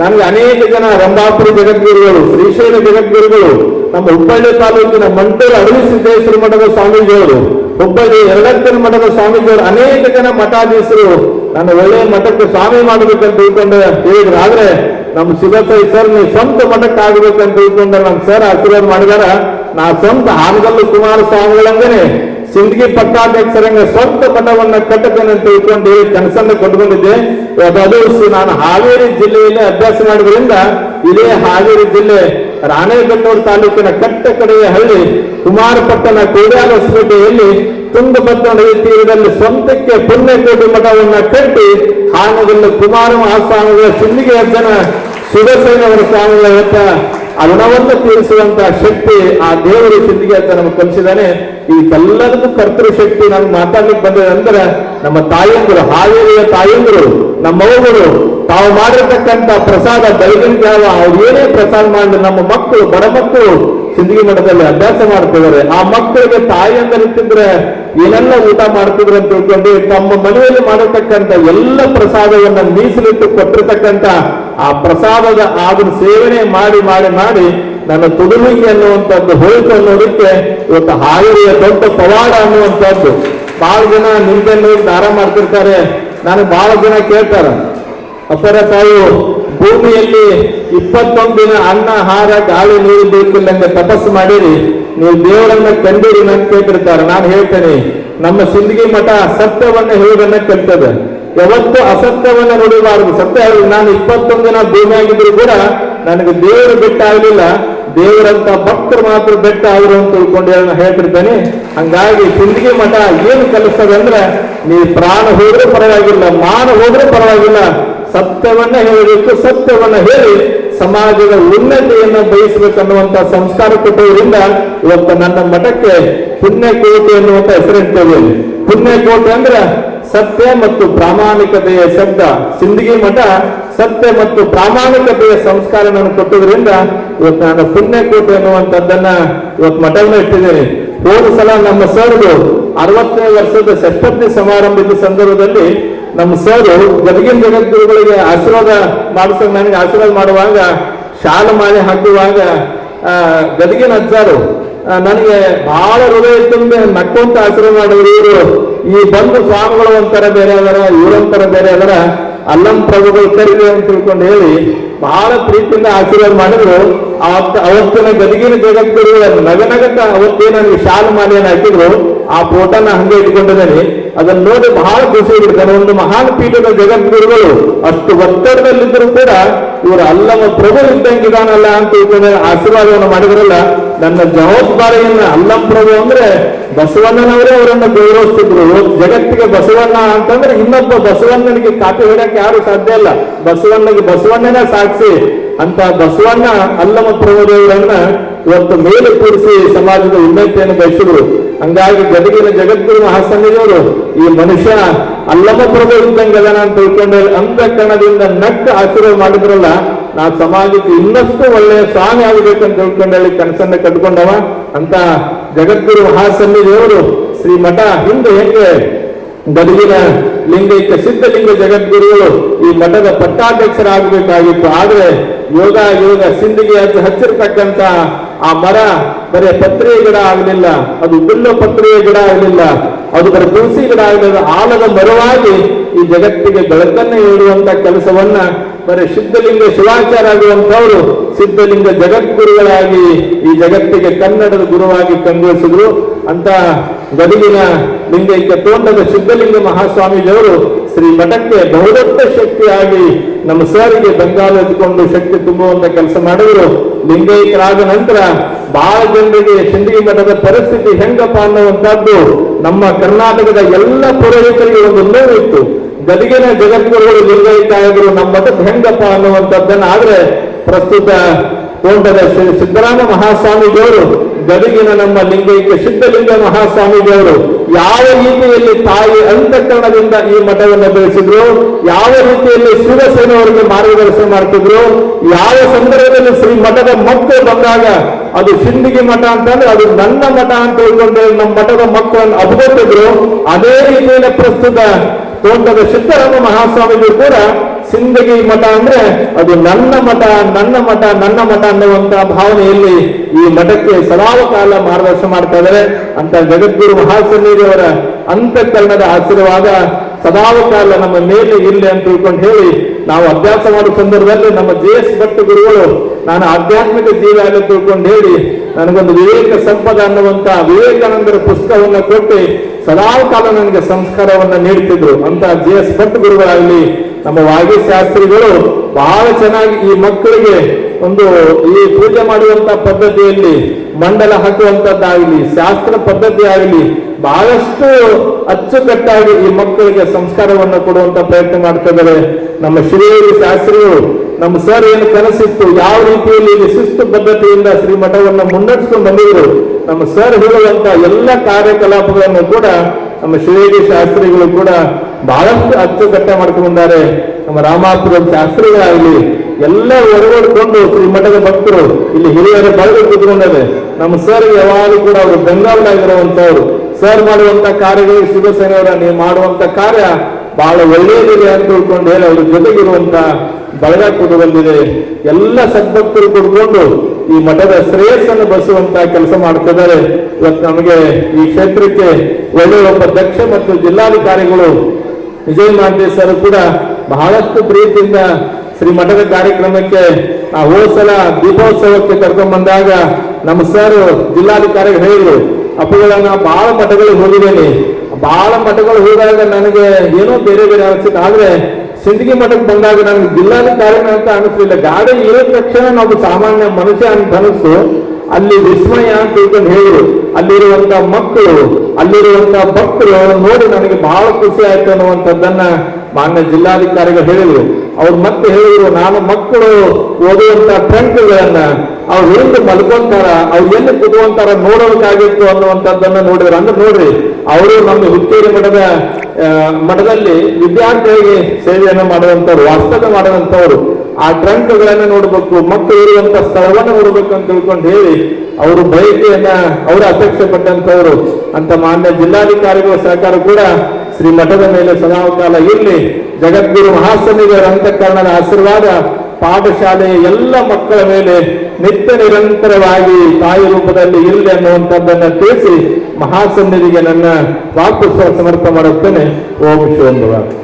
ನನಗೆ ಅನೇಕ ಜನ ರಂಭಾಪುರ ಜಗದ್ಗುರುಗಳು, ಶ್ರೀಶೈಲ ಜಗದ್ಗುರುಗಳು, ನಮ್ಮ ಹುಬ್ಬಳ್ಳಿ ತಾಲೂಕಿನ ಮಂಟೂರು ಅಡವಿ ಸಿದ್ದೇಶ್ವರ ಮಠದ ಸ್ವಾಮೀಜಿಯವರು ಹುಬ್ಬಳ್ಳಿ ಎರಡಕ್ಕನ ಮಠದ ಸ್ವಾಮೀಜಿಯವರು ಅನೇಕ ಜನ ಮಠಾಧೀಶರು ನನ್ನ ಒಳ್ಳೆಯ ಮಠಕ್ಕೆ ಸ್ವಾಮಿ ಮಾಡಬೇಕಂತ ತಿಳ್ಕೊಂಡು ಹೇಳಿದ್ರು. ಆದ್ರೆ ನಮ್ಮ ಶಿವಸೈ ಸರ್, ನೀವು ಸ್ವಂತ ಮಠಕ್ಕೆ ಆಗಬೇಕಂತ ತಿಳ್ಕೊಂಡ್ರೆ ನಮ್ಮ ಸರ್ ಆಶೀರ್ವಾದ ಮಾಡಿದಾರ. ನಾ ಸ್ವಂತ ಹಾನಗಲ್ಲು ಕುಮಾರಸ್ವಾಮಿಗಳಂಗನೆ. ಸಿಂದಗಿ ಪಟ್ಟಾಧ್ಯಕ್ಷರಂಗ ಸ್ವಂತ ಮಠವನ್ನ ಕಟ್ಟತೇನೆ ಅಂತ ತಿಳ್ಕೊಂಡು ಕನಸನ್ನ ಕೊಟ್ಕೊಂಡಿದ್ದೆ ಅದು ನಾನು ಹಾವೇರಿ ಜಿಲ್ಲೆಯಲ್ಲಿ ಅಭ್ಯಾಸ ಮಾಡೋದ್ರಿಂದ ಇದೇ ಹಾವೇರಿ ಜಿಲ್ಲೆ ರಾಣೇಬೆನ್ನೂರು ತಾಲೂಕಿನ ಕಟ್ಟ ಕಡೆಯ ಹಳ್ಳಿ ಕುಮಾರಪಟ್ಟಣ ಕೋಡ್ಯಾಲ ಹೊಸಪೇಟೆಯಲ್ಲಿ ತುಂಗಭದ್ರ ನದಿ ತೀರದಲ್ಲಿ ಸ್ವಂತಕ್ಕೆ ಪುಣ್ಯಕೋಟಿ ಮಠವನ್ನ ಕಟ್ಟಿ ಹಾನಗಲ್ಲು ಕುಮಾರ ಮಹಾಸ್ವಾಮಿಗಳ ಸಿಂದಿಗೆ ಅಜ್ಜನ ಶಿವಸೇನವರ ಸ್ವಾಮಿಗಳ ಋಣವನ್ನು ತೀರಿಸುವಂತ ಶಕ್ತಿ ಆ ದೇವರು ಸಿದ್ಧಿಗೆ ಅಂತ ನಮಗೆ ಕಲಿಸಿದಾನೆ. ಇದಕ್ಕೆಲ್ಲದಕ್ಕೂ ಕರ್ತೃ ಶಕ್ತಿ ನಮ್ಗೆ ಮಾತಾಡ್ಲಿಕ್ಕೆ ಬಂದಿದೆ ಅಂದ್ರೆ ನಮ್ಮ ತಾಯಂದಿರು, ಹಾವೇರಿಯ ತಾಯಂದಿರು ನಮ್ಮವರು ತಾವು ಮಾಡಿರ್ತಕ್ಕಂಥ ಪ್ರಸಾದ, ಬೆಳಗಿನ ಜಾವ ಏನೇ ಪ್ರಸಾದ ಮಾಡಿದ್ರೆ, ನಮ್ಮ ಮಕ್ಕಳು, ಬಡ ಮಕ್ಕಳು ಸಿಂದಗಿ ಮಠದಲ್ಲಿ ಅಭ್ಯಾಸ ಮಾಡ್ತಿದ್ದಾರೆ. ಆ ಮಕ್ಕಳಿಗೆ ತಾಯಿಯಂದರು ತಿಂದ್ರೆ ಏನೆಲ್ಲ ಊಟ ಮಾಡ್ತಿದ್ರು ಅಂತ ತಿಳ್ಕೊಂಡು ತಮ್ಮ ಮನೆಯಲ್ಲಿ ಮಾಡಿರ್ತಕ್ಕಂಥ ಎಲ್ಲ ಪ್ರಸಾದವನ್ನ ಮೀಸಲಿಟ್ಟು ಕೊಟ್ಟಿರ್ತಕ್ಕಂಥ ಆ ಪ್ರಸಾದದ ಆದ್ರ ಸೇವನೆ ಮಾಡಿ ಮಾಡಿ ಮಾಡಿ ನನ್ನ ತುಡುವಿಗೆ ಅನ್ನುವಂಥದ್ದು ಹೋಯ್ತು ಅನ್ನೋದಕ್ಕೆ ಇವತ್ತು ಹಾವೇರಿಯ ದೊಡ್ಡ ಪವಾಡ ಅನ್ನುವಂಥದ್ದು. ಬಹಳ ಜನ ನಿಂಬೆನ್ನು ದಾರ ಮಾಡ್ತಿರ್ತಾರೆ. ನಾನು ಬಹಳ ಜನ ಕೇಳ್ತಾರೆ. ಅಪ್ಪರ ತಾವು ಭೂಮಿಯಲ್ಲಿ ಇಪ್ಪತ್ತೊಂದು ದಿನ ಅನ್ನ ಆಹಾರ ಗಾಳಿ, ನೀರು ಬೇಕಿಲ್ಲಂಗೆ ತಪಸ್ಸು ಮಾಡಿರಿ. ನೀವು ದೇವರನ್ನ ಕಂಡಿರಿ ಅಂತ ಕೇಳ್ತಿರ್ತಾರೆ. ನಾನು ಹೇಳ್ತೇನೆ, ನಮ್ಮ ಸಿಂದಗಿ ಮಠ ಸತ್ಯವನ್ನ ಹೇಳುವುದನ್ನ ಕಲ್ತದೆ ಯಾವತ್ತು ಅಸತ್ಯವನ್ನ ನೋಡಬಾರದು. ಸತ್ಯ ನಾನು ಇಪ್ಪತ್ತೊಂದು ದಿನ ಭೂಮಿ ಆಗಿದ್ರು ಕೂಡ ನನಗೆ ದೇವರು ಬೆಟ್ಟ ಆಗಲಿಲ್ಲ. ದೇವರಂತ ಭಕ್ತರು ಮಾತ್ರ ಬೆಟ್ಟ ಅವರು ಅಂತ ತಿಳ್ಕೊಂಡು ಹೇಳ್ತಿರ್ತೇನೆ. ಹಂಗಾಗಿ ಸಿಂದಗಿ ಮಠ ಏನು ಕಲಿಸ್ತದೆ ಅಂದ್ರೆ ನೀವು ಪ್ರಾಣ ಹೋದ್ರೂ ಪರವಾಗಿಲ್ಲ, ಮಾನ ಹೋದ್ರೂ ಪರವಾಗಿಲ್ಲ. ಸತ್ಯವನ್ನ ಹೇಳಬೇಕು, ಸತ್ಯವನ್ನ ಹೇಳಿ ಸಮಾಜದ ಉನ್ನತಿಯನ್ನು ಬಯಸಬೇಕನ್ನುವಂತ ಸಂಸ್ಕಾರ ಕೊಟ್ಟುವುದರಿಂದ ಇವತ್ತು ನನ್ನ ಮಠಕ್ಕೆ ಪುಣ್ಯಕೋಟೆ ಎನ್ನುವಂತ ಹೆಸರಿಡ್ತೇವೆ ಪುಣ್ಯಕೋಟೆ ಅಂದ್ರೆ ಸತ್ಯ ಮತ್ತು ಪ್ರಾಮಾಣಿಕತೆಯ ಶಬ್ದ. ಸಿಂದಗಿ ಮಠ ಸತ್ಯ ಮತ್ತು ಪ್ರಾಮಾಣಿಕತೆಯ ಸಂಸ್ಕಾರ ನಾನು ಕೊಟ್ಟುದರಿಂದ ಇವತ್ತು ನಾನು ಪುಣ್ಯಕೋಟೆ ಎನ್ನುವಂಥದ್ದನ್ನ ಇವತ್ತು ಮಠವನ್ನು ಇಟ್ಟಿದ್ದೇನೆ. ಹೋದ ಸಲ ನಮ್ಮ ಸರ್ದು ಅರವತ್ತನೇ ವರ್ಷದ ಷಷ್ಠಬ್ದಿ ಸಮಾರಂಭದ ಸಂದರ್ಭದಲ್ಲಿ ನಮ್ಮ ಸರ್ ಗದಗಿನ ಜಗದ್ಗುರುಗಳಿಗೆ ಆಶೀರ್ವಾದ ಮಾಡಿಸ ನನಗೆ ಆಶೀರ್ವಾದ ಮಾಡುವಾಗ, ಶಾಲ ಮಾಲೆ ಹಾಕುವಾಗ ಗದಗಿನ ಅಜ್ಜಾರು ನನಗೆ ಬಹಳ ಹೃದಯ ತುಂಬಿ ನಕ್ಕೊಂತ ಆಶೀರ್ವಾದ ಮಾಡಿದ್ರು ಇವರು. ಈ ಬಂದು ಸ್ವಾಮಿಗಳು ಒಂಥರ ಬೇರೆ ಅದರ ಇವರೊಂಥರ ಬೇರೆ ಅದರ. ಅಲ್ಲಂ ಪ್ರಭುಗಳು ಕರಿವೆ ಅಂತ ತಿಳ್ಕೊಂಡು ಹೇಳಿ ಬಹಳ ಪ್ರೀತಿಯಿಂದ ಆಶೀರ್ವಾದ ಮಾಡಿದ್ರು. ಅವತ್ತ, ಅವತ್ತಿನ ಗದಗಿನ ಜಗದ್ಗುರುಗಳ ನಗನಗತ ಅವತ್ತೇ ನನಗೆ ಶಾಲು ಮಾಲೆಯನ್ನು ಹಾಕಿದ್ರು. ಆ ಫೋಟೋನ ಹಂಗೆ ಇಟ್ಕೊಂಡಿದ್ದಾನೆ. ಅದನ್ನ ನೋಡಿ ಬಹಳ ಖುಷಿ ಬಿಡ್ತಾನೆ ಒಂದು ಮಹಾನ್ ಪೀಠದ ಜಗದ್ಗುರುಗಳು. ಅಷ್ಟು ಒತ್ತಡದಲ್ಲಿದ್ದರೂ ಕೂಡ ಇವರು ಅಲ್ಲಮ ಪ್ರಭು ಇದ್ದಂಗಿದಾನಲ್ಲ ಅಂತ ತಿಳ್ಕೊಂಡು ಆಶೀರ್ವಾದವನ್ನು ಮಾಡಿದ್ರಲ್ಲ, ನನ್ನ ಜವಾಬ್ದಾರಿಯನ್ನ ಅಲ್ಲಂ ಪ್ರಭು ಅಂದ್ರೆ ಬಸವಣ್ಣನವರೇ ಅವರನ್ನು ಗೌರವಿಸ್ತಿದ್ರು. ಜಗತ್ತಿಗೆ ಬಸವಣ್ಣ ಅಂತಂದ್ರೆ ಇನ್ನೊಬ್ಬ ಬಸವಣ್ಣನಿಗೆ ಕಾಪಿ ಹೊಡಕ್ಕೆ ಯಾರು ಸಾಧ್ಯ ಇಲ್ಲ. ಬಸವಣ್ಣಗೆ ಬಸವಣ್ಣನೇ ಸಾಕ್ಷಿ. ಅಂತ ಬಸವಣ್ಣ ಅಲ್ಲಮ ಪ್ರಭುದೇವರನ್ನ ಇವತ್ತು ಮೇಲೆ ಕೂರಿಸಿ ಸಮಾಜದ ಉನ್ನತಿಯನ್ನು ಬಯಸಿದ್ರು. ಹಂಗಾಗಿ ಗದಗಿನ ಜಗದ್ಗುರು ಮಹಾಸಂಗಿಯವರು ಈ ಮನುಷ್ಯ ಅಲ್ಲಮ ಪ್ರಭು ಇದ್ದಂಗದನ ಅಂತ ತಿಳ್ಕೊಂಡು ಅಂತ ಕಣದಿಂದ ನಕ್ಕ ಆಶೀರ್ವಾದ ಮಾಡಿದ್ರಲ್ಲ, ನಾ ಸಮಾಜಕ್ಕೆ ಇನ್ನಷ್ಟು ಒಳ್ಳೆಯ ಸ್ವಾಮಿ ಆಗಬೇಕಂತ ತಿಳ್ಕೊಂಡು ಹೇಳಿ ಕನಸನ್ನ ಕಟ್ಕೊಂಡವ. ಅಂತ ಜಗದ್ಗುರು ಮಹಾಸನ್ನಿಧಿಯವರು ಶ್ರೀ ಮಠ ಹಿಂದೆ ಹೆಂಗೆ ಗದಗಿನ ಲಿಂಗೈಕ್ಯ ಸಿದ್ಧಲಿಂಗ ಜಗದ್ಗುರುಗಳು ಈ ಮಠದ ಪಟ್ಟಾಧ್ಯಕ್ಷರಾಗಬೇಕಾಗಿತ್ತು. ಆದ್ರೆ ಯೋಗ ಯೋಗ ಸಿಂಧಿಗೆ ಹಚ್ಚ ಹಚ್ಚಿರ್ತಕ್ಕಂತ ಆ ಮರ ಬರೇ ಪತ್ರೆಯ ಗಿಡ ಆಗಲಿಲ್ಲ, ಅದು ಬಿಲ್ಲು ಪತ್ರೆಯ ಗಿಡ ಆಗಲಿಲ್ಲ, ಅದು ಬರ ತುಳಸಿ ಗಿಡ ಆಗಲಿಲ್ಲ, ಆಲದ ಮರವಾಗಿ ಈ ಜಗತ್ತಿಗೆ ಬೆಳಕನ್ನು ಹೇಳುವಂತ ಕೆಲಸವನ್ನ ಬರೇ ಸಿದ್ಧಲಿಂಗ ಶಿವಾಚಾರ ಆಗುವಂತವರು ಸಿದ್ಧಲಿಂಗ ಜಗದ್ಗುರುಗಳಾಗಿ ಈ ಜಗತ್ತಿಗೆ ಕನ್ನಡದ ಗುರುವಾಗಿ ಕಂಗೊಳಿಸಿದ್ರು. ಅಂತ ಗದಗಿನ ಲಿಂಗೈಕ್ಯ ತೋಂಡದ ಸಿದ್ಧಲಿಂಗ ಮಹಾಸ್ವಾಮೀಜಿಯವರು ಶ್ರೀ ಮಠಕ್ಕೆ ಬಹುದೊಡ್ಡ ಶಕ್ತಿಯಾಗಿ ನಮ್ಮ ಸರಿಗೆ ಬಂಗಾಲ ಎತ್ಕೊಂಡು ಶಕ್ತಿ ತುಂಬುವಂತ ಕೆಲಸ ಮಾಡಿದ್ರು. ಲಿಂಗೈಕ್ಯರಾದ ನಂತರ ಬಹಳ ಜನರಿಗೆ ಚಂಡಿಗೆ ಮಠದ ಪರಿಸ್ಥಿತಿ ಹೆಂಗಪ್ಪ ಅನ್ನುವಂತಹದ್ದು ನಮ್ಮ ಕರ್ನಾಟಕದ ಎಲ್ಲ ಪುರೋಹಿತರಿಗೆ ಒಂದು ನೋವಿತ್ತು ಗದಿಗಿನ ಜಗದ್ಗುರುಗಳು ಲಿಂಗೈಕ್ಯಾಯರು ನಮ್ಮ ಮಠದ ಹೆಂಗಪ್ಪ ಅನ್ನುವಂಥದ್ದನ್ನ ಆದ್ರೆ ಪ್ರಸ್ತುತ ತೋಂಟದ ಸಿದ್ದರಾಮ ಮಹಾಸ್ವಾಮಿಜಿಯವರು ಗದಗಿನ ನಮ್ಮ ಲಿಂಗೈಕ್ಯ ಸಿದ್ಧಲಿಂಗ ಮಹಾಸ್ವಾಮಿಜಿಯವರು ಯಾವ ರೀತಿಯಲ್ಲಿ ತಾಯಿ ಅಂತಃಕರಣದಿಂದ ಈ ಮಠವನ್ನು ಬೆಳೆಸಿದ್ರು, ಯಾವ ರೀತಿಯಲ್ಲಿ ಶಿವಸೇನೆಯವರಿಗೆ ಮಾರ್ಗದರ್ಶನ ಮಾಡ್ತಿದ್ರು, ಯಾವ ಸಂದರ್ಭದಲ್ಲಿ ಶ್ರೀ ಮಠದ ಮಕ್ಕಳು ಬಂದಾಗ ಅದು ಸಿಂಧಿಗೆ ಮಠ ಅಂತಂದ್ರೆ ಅದು ನನ್ನ ಮಠ ಅಂತ ತಿಳ್ಕೊಂಡು ನಮ್ಮ ಮಠದ ಮಕ್ಕಳನ್ನು ಅಭಿಗೊತ್ತಿದ್ರು ಅದೇ ರೀತಿಯಲ್ಲಿ ಪ್ರಸ್ತುತ ತೋಟದ ಸಿದ್ದರಾಮ ಮಹಾಸ್ವಾಮಿಗಳು ಕೂಡ ಸಿಂದಗಿ ಮಠ ಅಂದ್ರೆ ಅದು ನನ್ನ ಮಠ ನನ್ನ ಮಠ ನನ್ನ ಮಠ ಅನ್ನುವಂತಹ ಭಾವನೆಯಲ್ಲಿ ಈ ಮಠಕ್ಕೆ ಸದಾವಕಾಲ ಮಾರ್ಗದರ್ಶನ ಮಾಡ್ತಾ ಇದ್ದಾರೆ. ಅಂತ ಜಗದ್ಗುರು ಅವರ ಅಂತಃಕರಣದ ಆಶೀರ್ವಾದ ಸದಾವಕಾಲ ನಮ್ಮ ಮೇಲೆ ಇರಲಿ ಅಂತ ತಿಳ್ಕೊಂಡು ಹೇಳಿ ನಾವು ಅಭ್ಯಾಸ ಮಾಡುವ ಸಂದರ್ಭದಲ್ಲಿ ನಮ್ಮ ಜೆ ಎಸ್ ಭಟ್ ಗುರುಗಳು, ನಾನು ಆಧ್ಯಾತ್ಮಿಕ ಜೀವ ಅಂತ ತಿಳ್ಕೊಂಡು ಹೇಳಿ ನನಗೊಂದು ವಿವೇಕ ಸಂಪದ ಅನ್ನುವಂತ ವಿವೇಕಾನಂದರ ಪುಸ್ತಕವನ್ನು ಕೊಟ್ಟು ಸದಾಕಾಲ ನನಗೆ ಸಂಸ್ಕಾರವನ್ನ ನೀಡುತ್ತಿದ್ರು ಅಂತ ಜೆ ಎಸ್ ಭಟ್ ಗುರುಗಳಾಗಲಿ ನಮ್ಮ ವಾಗೀಶಾಸ್ತ್ರಿಗಳು ಬಹಳ ಚೆನ್ನಾಗಿ ಈ ಮಕ್ಕಳಿಗೆ ಒಂದು ಈ ಪೂಜೆ ಮಾಡುವಂತ ಪದ್ಧತಿಯಲ್ಲಿ ಮಂಡಲ ಹಾಕುವಂತದ್ದಾಗಲಿ, ಶಾಸ್ತ್ರ ಪದ್ಧತಿ ಆಗಲಿ ಬಹಳಷ್ಟು ಅಚ್ಚುಕಟ್ಟಾಗಿ ಈ ಮಕ್ಕಳಿಗೆ ಸಂಸ್ಕಾರವನ್ನು ಕೊಡುವಂತ ಪ್ರಯತ್ನ ಮಾಡ್ತಾ ಇದ್ದಾರೆ. ನಮ್ಮ ಶ್ರೀ ಶಾಸ್ತ್ರಿಗಳು ನಮ್ಮ ಸರ್ ಏನು ಕನಸಿತ್ತು ಯಾವ ರೀತಿಯಲ್ಲಿ ಇಲ್ಲಿ ಶಿಸ್ತು ಪದ್ಧತಿಯಿಂದ ಶ್ರೀ ಮಠವನ್ನು ಮುನ್ನಡೆಸಿಕೊಂಡು ಬಂದಿದ್ರು, ನಮ್ಮ ಸರ್ ಹೇಳುವಂತ ಎಲ್ಲ ಕಾರ್ಯಕಲಾಪಗಳನ್ನು ಕೂಡ ನಮ್ಮ ಶ್ರೀದೇವಿ ಶಾಸ್ತ್ರಿಗಳು ಕೂಡ ಬಹಳಷ್ಟು ಅಚ್ಚುಕಟ್ಟೆ ಮಾಡ್ಕೊಂಡು ಬಂದಾರೆ. ನಮ್ಮ ರಾಮಾಪುರ ಶಾಸ್ತ್ರಿಗಳಾಗಲಿ, ಎಲ್ಲ ಒಳಗೊಡ್ಕೊಂಡು ಶ್ರೀಮಠದ ಭಕ್ತರು, ಇಲ್ಲಿ ಹಿರಿಯರ ಬಳಗ ಕೂತ್ಕೊಂಡಾರೆ. ನಮ್ಮ ಸರ್ ಯಾವಾಗಲೂ ಕೂಡ ಅವರು ಬೆಂಗಾವಲಾಗಿರುವಂತವ್ರು ಸರ್ ಮಾಡುವಂತ ಕಾರ್ಯಗಳಿಗೆ ಶಿವಸೇನೆಯವರ ನೀವು ಮಾಡುವಂತ ಕಾರ್ಯ ಬಹಳ ಒಳ್ಳೆಯದಿದೆ ಅಂತ ತಿಳ್ಕೊಂಡು ಹೇಳಿ ಅವ್ರ ಜೊತೆಗಿರುವಂತ ಬಳಗ ಕೂಡ ಬಂದಿದೆ ಎಲ್ಲ ಸದ್ಭಕ್ತರು ಕೊಡ್ಕೊಂಡು ಈ ಮಠದ ಶ್ರೇಯಸ್ಸನ್ನು ಬಸುವಂತ ಕೆಲಸ ಮಾಡ್ತಿದ್ದಾರೆ. ಇವತ್ತು ನಮಗೆ ಈ ಕ್ಷೇತ್ರಕ್ಕೆ ಒಳ್ಳೆಯ ಒಬ್ಬ ದಕ್ಷ ಮತ್ತು ಜಿಲ್ಲಾಧಿಕಾರಿಗಳು, ವಿಜಯ್ ಮಾಂತೆ ಸರ್ ಕೂಡ ಬಹಳಷ್ಟು ಪ್ರೀತಿಯಿಂದ ಶ್ರೀ ಮಠದ ಕಾರ್ಯಕ್ರಮಕ್ಕೆ, ಆ ಹೋದ ಸಲ ದೀಪೋತ್ಸವಕ್ಕೆ ಕರ್ಕೊಂಡ್ ಬಂದಾಗ ನಮ್ಮ ಸರ್ ಜಿಲ್ಲಾಧಿಕಾರಿಗಳು ಹೇಳಿದ್ರು, ಅಪ್ಪಗಳನ್ನ ಬಹಳ ಮಠಗಳಿಗೆ ಹೋಗಿದ್ದೇನೆ. ಬಹಳ ಮಠಗಳು ಹೋದಾಗ ನನಗೆ ಏನೋ ಬೇರೆ ಬೇರೆ ಅನಿಸುತ್ತೆ. ಆದ್ರೆ ಸಿಂದಗಿ ಮಠಕ್ಕೆ ಬಂದಾಗ ನನಗೆ ಜಿಲ್ಲಾಧಿಕಾರಿ ಅಂತ ಅನಿಸ್ಲಿಲ್ಲ. ಗಾಡಿ ಇಳಿದ ತಕ್ಷಣ ನಾವು ಸಾಮಾನ್ಯ ಮನುಷ್ಯ ಅಂತ ಅನಿಸ್ತು. ಅಲ್ಲಿ ವಿಸ್ಮಯ ಅಂತ ತಿಳ್ಕೊಂಡು ಹೇಳಿದ್ರು. ಅಲ್ಲಿರುವಂತ ಮಕ್ಕಳು, ಅಲ್ಲಿರುವಂತ ಭಕ್ತರು ನೋಡಿ ನನಗೆ ಬಹಳ ಖುಷಿ ಆಯ್ತು ಅನ್ನುವಂಥದ್ದನ್ನ ಮಾನ್ಯ ಜಿಲ್ಲಾಧಿಕಾರಿಗಳು ಹೇಳಿದ್ರು. ಅವ್ರು ಮತ್ತೆ ಹೇಳಿದ್ರು, ನಾನು ಮಕ್ಕಳು ಓದುವಂತ ಟ್ರಂಕ್ಗಳನ್ನ ಅವ್ರು ಎಲ್ಲಿ ಮಲ್ಕೊಂತಾರ, ಅವ್ರು ಎಲ್ಲಿ ಕುದುವಂತಾರ ನೋಡೋದಕ್ಕಾಗಿತ್ತು ಅನ್ನುವಂಥದ್ದನ್ನ ನೋಡಿದ್ರು. ಅಂದ್ರೆ ನೋಡ್ರಿ ಅವರು ನಮ್ಮ ಹುಕ್ಕೇರಿ ಮಠದ ಮಠದಲ್ಲಿ ವಿದ್ಯಾರ್ಥಿಗಳಿಗೆ ಸೇವೆಯನ್ನು ಮಾಡುವಂತವ್ರು ವಾಸ್ತವ ಮಾಡುವಂತವ್ರು ಆ ಟ್ರಂಕ್ಗಳನ್ನ ನೋಡಬೇಕು ಮಕ್ಕಳು ಇರುವಂತ ಸ್ಥಳವನ್ನು ನೋಡ್ಬೇಕು ಅಂತ ತಿಳ್ಕೊಂಡು ಹೇಳಿ ಅವರು ಬಯಕೆಯನ್ನ, ಅವರು ಅಪೇಕ್ಷೆ ಪಟ್ಟಂತವರು ಅಂತ ಮಾನ್ಯ ಜಿಲ್ಲಾಧಿಕಾರಿಗಳ ಸಹಕಾರ ಕೂಡ ಶ್ರೀ ಮಠದ ಮೇಲೆ ಸದಾಕಾಲ ಇರಲಿ. ಜಗದ್ಗುರು ಮಹಾಸ್ವಾಮಿಗಳ ಅಂತಃಕರಣದ ಆಶೀರ್ವಾದ, ಪಾಠಶಾಲೆಯ ಎಲ್ಲ ಮಕ್ಕಳ ಮೇಲೆ ನಿತ್ಯ ನಿರಂತರವಾಗಿ ತಾಯಿ ರೂಪದಲ್ಲಿ ಇರಲಿ ಅನ್ನುವಂಥದ್ದನ್ನ ತಿಳಿಸಿ ಮಹಾಸನ್ನಿಧಿಗೆ ನನ್ನ ವಾಪಸ್ ಸಮರ್ಥ ಮಾಡುತ್ತೇನೆ. ಓಂ ಶಿವಂಬ